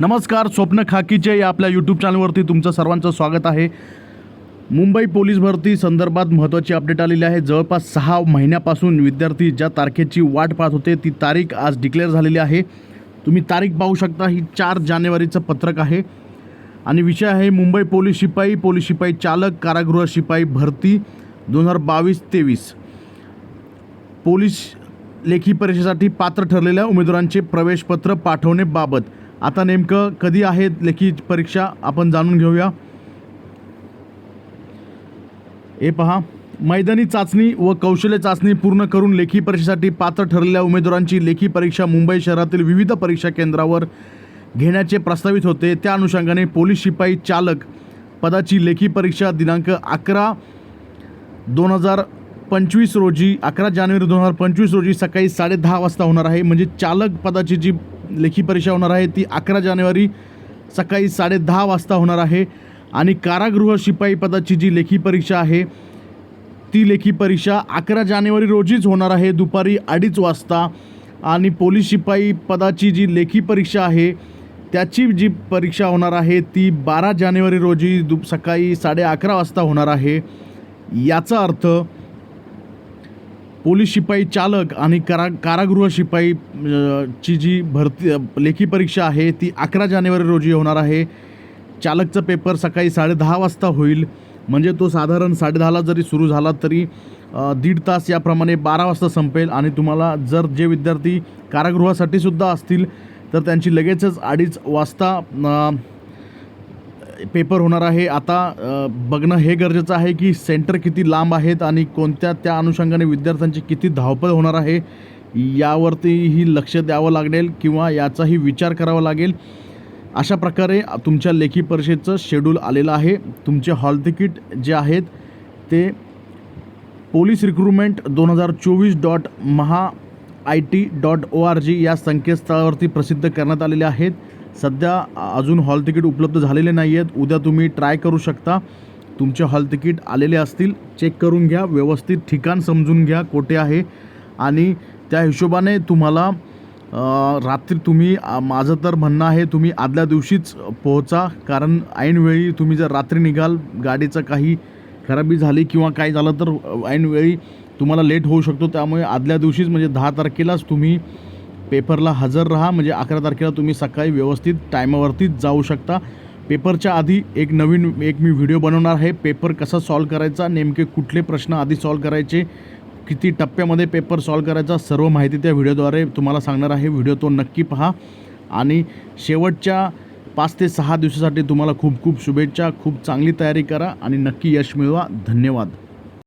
नमस्कार स्वप्न खाकीचे या आपल्या यूट्यूब चॅनलवरती तुमचं सर्वांचं स्वागत आहे. मुंबई पोलीस भरती संदर्भात महत्त्वाची अपडेट आलेली आहे. जवळपास सहा महिन्यापासून विद्यार्थी ज्या तारखेची वाट पाहत होते ती तारीख आज डिक्लेअर झालेली आहे. तुम्ही तारीख पाहू शकता ही चार जानेवारीचं पत्रक आहे. आणि विषय आहे मुंबई पोलीस शिपाई पोलीस शिपाई चालक कारागृह शिपाई भरती दोन हजार बावीस तेवीस. पोलीस लेखी परीक्षेसाठी पात्र ठरलेल्या उमेदवारांचे प्रवेशपत्र पाठवण्याबाबत आता नेमकं कधी आहे लेखी परीक्षा? आपण जाणून घेऊया. हे पहा. मैदानी चाचणी व कौशल्य चाचणी पूर्ण करून लेखी परीक्षेसाठी पात्र ठरलेल्या उमेदवारांची लेखी परीक्षा मुंबई शहरातील विविध परीक्षा केंद्रावर घेण्याचे प्रस्तावित होते. त्या अनुषंगाने पोलीस शिपाई चालक पदाची लेखी परीक्षा दिनांक अकरा दोन हजार पंचवीस रोजी अकरा जानेवारी दोन हजार पंचवीस रोजी सकाळी साडेदहा वाजता होणार आहे. म्हणजे चालक पदाची जी लेखी परीक्षा होणार आहे. ती अकरा जानेवारी सकाळी साडेदहा वाजता होणार आहे. आणि कारागृह शिपाई पदाची जी लेखी परीक्षा आहे ती लेखी परीक्षा अकरा जानेवारी रोजीच होणार आहे दुपारी अडीच वाजता. आणि पोलीस शिपाई पदाची जी लेखी परीक्षा आहे त्याची जी परीक्षा होणार आहे ती बारा जानेवारी रोजी दु सकाळी साडे अकरा वाजता होणार आहे. याचा अर्थ पोलीस शिपाई चालक आणि कारा कारागृह शिपाई ची जी भरती लेखी परीक्षा आहे ती अकरा जानेवारी रोजी होणार आहे. चालकचा पेपर सकाळी साडेदहा वाजता होईल. म्हणजे तो साधारण साडेदहाला जरी सुरू झाला तरी दीड तास याप्रमाणे बारा वाजता संपेल आणि तुम्हाला जर जे विद्यार्थी कारागृहासाठी सुद्धा असतील तर त्यांची लगेचच अडीच वाजता पेपर होणार आहे. आता बघणं हे गरजेचं आहे की सेंटर किती लांब आहेत आणि कोणत्या त्या अनुषंगाने विद्यार्थ्यांची किती धावपळ होणार आहे यावरतीही लक्ष द्यावं लागेल किंवा याचाही विचार करावा लागेल. अशा प्रकारे तुमच्या लेखी परीक्षेचं शेड्यूल आलेलं आहे. तुमचे हॉल तिकीट जे आहेत ते पोलीस रिक्रुटमेंट दोन हजार चोवीस dot maha I T dot O R G या संकेतस्थळावरती प्रसिद्ध करण्यात आलेले आहेत. सध्या अजून हॉल तिकीट उपलब्ध झालेले नाही आहेत उद्या तुम्ही ट्राय करू शकता. तुमचे हॉल तिकीट आलेले असतील. चेक करून घ्या. व्यवस्थित ठिकाण समजून घ्या कोठे आहे. आणि त्या हिशोबाने तुम्हाला रात्री तुम्ही माझं तर म्हणणं आहे तुम्ही आदल्या दिवशीच पोहोचा. कारण ऐनवेळी तुम्ही जर रात्री निघाल गाडीचं काही खराबी झाली किंवा काय झालं तर ऐनवेळी तुम्हाला लेट होऊ शकतो त्यामुळे आदल्या दिवशीच म्हणजे दहा तारखेलाच तुम्ही पेपरला हजर राहा म्हणजे अकरा तारखेला तुम्ही सकाळी व्यवस्थित टायमावरतीच जाऊ शकता. पेपरच्या आधी एक नवीन एक मी व्हिडिओ बनवणार आहे पेपर कसा सॉल्व करायचा नेमके कुठले प्रश्न आधी सॉल्व करायचे किती टप्प्यामध्ये पेपर सॉल्व करायचा सर्व माहिती त्या व्हिडिओद्वारे तुम्हाला सांगणार आहे. व्हिडिओ तो नक्की पहा. आणि शेवटच्या पाच ते सहा दिवसासाठी तुम्हाला खूप खूप शुभेच्छा खूप चांगली तयारी करा आणि नक्की यश मिळवा. धन्यवाद.